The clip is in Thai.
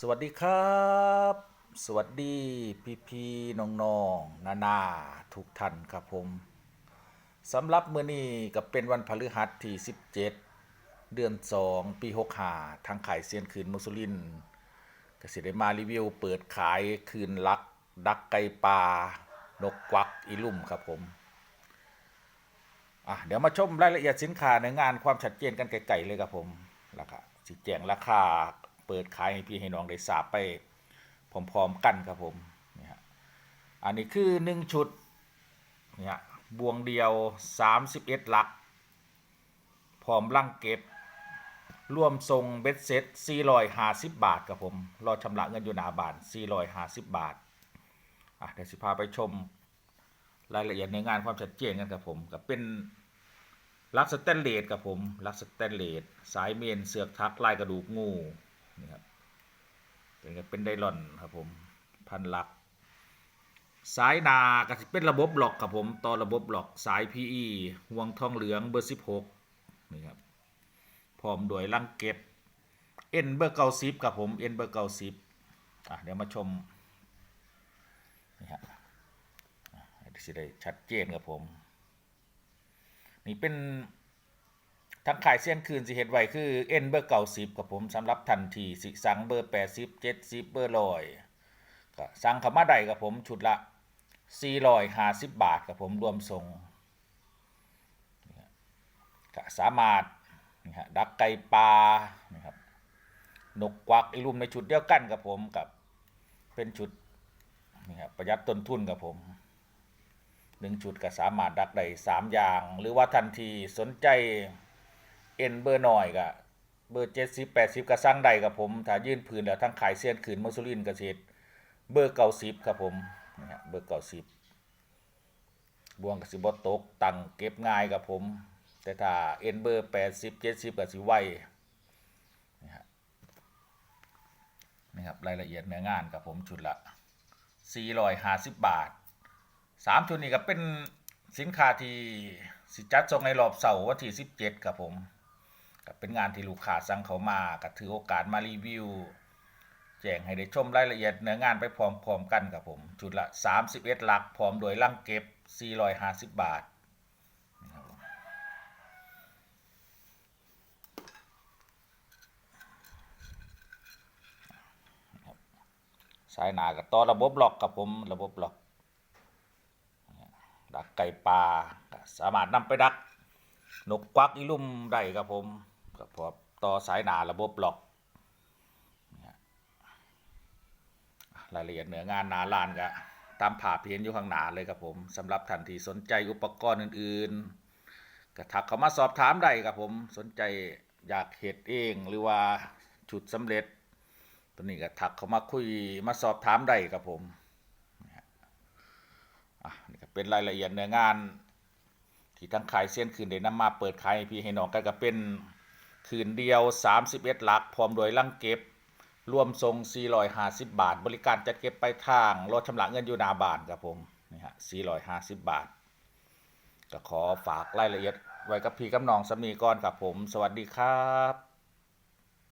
สวัสดีครับ สวัสดีพี่พี่ๆน้องๆนานาทุกท่านครับผมสำหรับมื้อนี้ก็เป็นวันพฤหัสที่ 17 เดือน 2 ปี 65 ทางขายเซียนคืนมุสลินก็สิได้มารีวิวเปิดขายคืนลัก ดักไก่ปลานกกวักอีลุ่มครับผมอะเดี๋ยวมาชมรายละเอียดสินค้าในงานความชัดเจนกันไกลๆเลยครับผมแล้วก็สิแจงราคา เปิดขายให้พี่ให้น้องได้ทราบไปพร้อมๆกันครับผมนี่ฮะอันนี้คือ 1 ชุดเนี่ยบวงเดียว 31 หลัก พร้อมลังเก็บรวมทรงเบ็ดเซ็ต450 บาทครับผม รอชำระเงินอยู่หนาบาน450 บาท อะเดี๋ยวสิพาไปชมรายละเอียดในงานความชัดเจนกันครับผมกับเป็นลักสแตนเลสครับผมลักสแตนเลสสายเมนเสือกทักลายกระดูกงู นี่ครับเป็นเป็นไดลอนครับผมพันหลัก สายนาก็เป็นระบบหลอกครับผมต่อระบบหลอกสาย PE ห่วงทองเหลืองเบอร์16นี่ครับพร้อมด้วยลังเก็บเอ็นเบอร์เก้าสิบครับผมเอ็นเบอร์เก้าสิบอะเดี๋ยวมาชมนี่ฮะสิได้ชัดเจนครับผม นี่เป็น ทางขายเส้นคืนสิเห็ดไว้คือเอ็นเบอร์เก่าสิบครับผมสำหรับทันทีสิสั่งเบอร์แปดสิบเจ็ดสิบเบอร์ลอยก็สั่งขามาได้ครับผมชุดละสี่ร้อยห้าสิบบาทครับผมรวมส่งก็สามารถนี่ฮะดักไก่ปลานะครับนกกวักอีรุมในชุดเดียวกันครับผมกับเป็นชุดนี่ครับประหยัดต้นทุนครับผมหนึ่งชุดก็สามารถดักได้สามอย่าง หรือว่าทันทีสนใจ เอ็นเบอร์หน่อยก็เบอร์เจ็ดสิบแปดสิบก็สั่งได้กับผมถ้ายื่นผืนแล้วทั้งขายเสี้ยนขืนมัสุรินทร์เกษตเบอร์เก้าสิบครับผมนะฮะเบอร์เก้าสิบบวงกับสิบตกตังเก็บง่ายกับผม แต่ถ้าเอ็นเบอร์แปดสิบเจ็ดสิบกับสิไวนี่ฮะนี่ครับรายละเอียดเนื้องานกับผมชุดละสี่ร้อยห้าสิบบาทสามชุดนี้ก็เป็นสินค้าที่สิจัดส่งในรอบเสาร์วันที่สิบเจ็ดครับผม ก็เป็นงานที่ลูกค้าสั่งเขามาก็ถือโอกาสมารีวิว แจ้งให้ได้ชมรายละเอียดเนื้องานไปพร้อมๆกันครับผมชุดละ 31 หลักพร้อมโดยลังเก็บ 450 บาทนะครับผมครับสายหนากับต่อระบบล็อกครับผมระบบล็อก ดักไก่ปลาสามารถนำไปดัก นกควักอีลุ่มได้ครับผม ก็พอต่อสายหนาระบบล็อกรายละเอียดเหนืองานหนาลานก็ตามภาเพที่เห็นอยู่ข้างหนาเลยครับผมสำหรับท่านที่สนใจอุปกรณ์อื่นๆก็ทักเข้ามาสอบถามได้ครับผมสนใจอยากเห็ดเองหรือว่าชุดสำเร็จ ตัวนี้ก็ทักเข้ามาคุยมาสอบถามได้ครับผมอะนี่ก็เป็นรายละเอียดเนื้องาน ที่ทั้งขายเส้นคืนได้นำมาเปิดขายพี่ให้น้องกันก็เป็น คืนเดียว 31 หลัก พร้อมโดยลังเก็บ รวมทรง 450 บาท บริการจัดเก็บไปลายทาง รถชำระเงินอยู่หนาบานครับผมนี่ฮะ450 บาท ก็ขอฝากรายละเอียดไว้กับพี่กับน้องสำนีก่อนครับผม สวัสดีครับ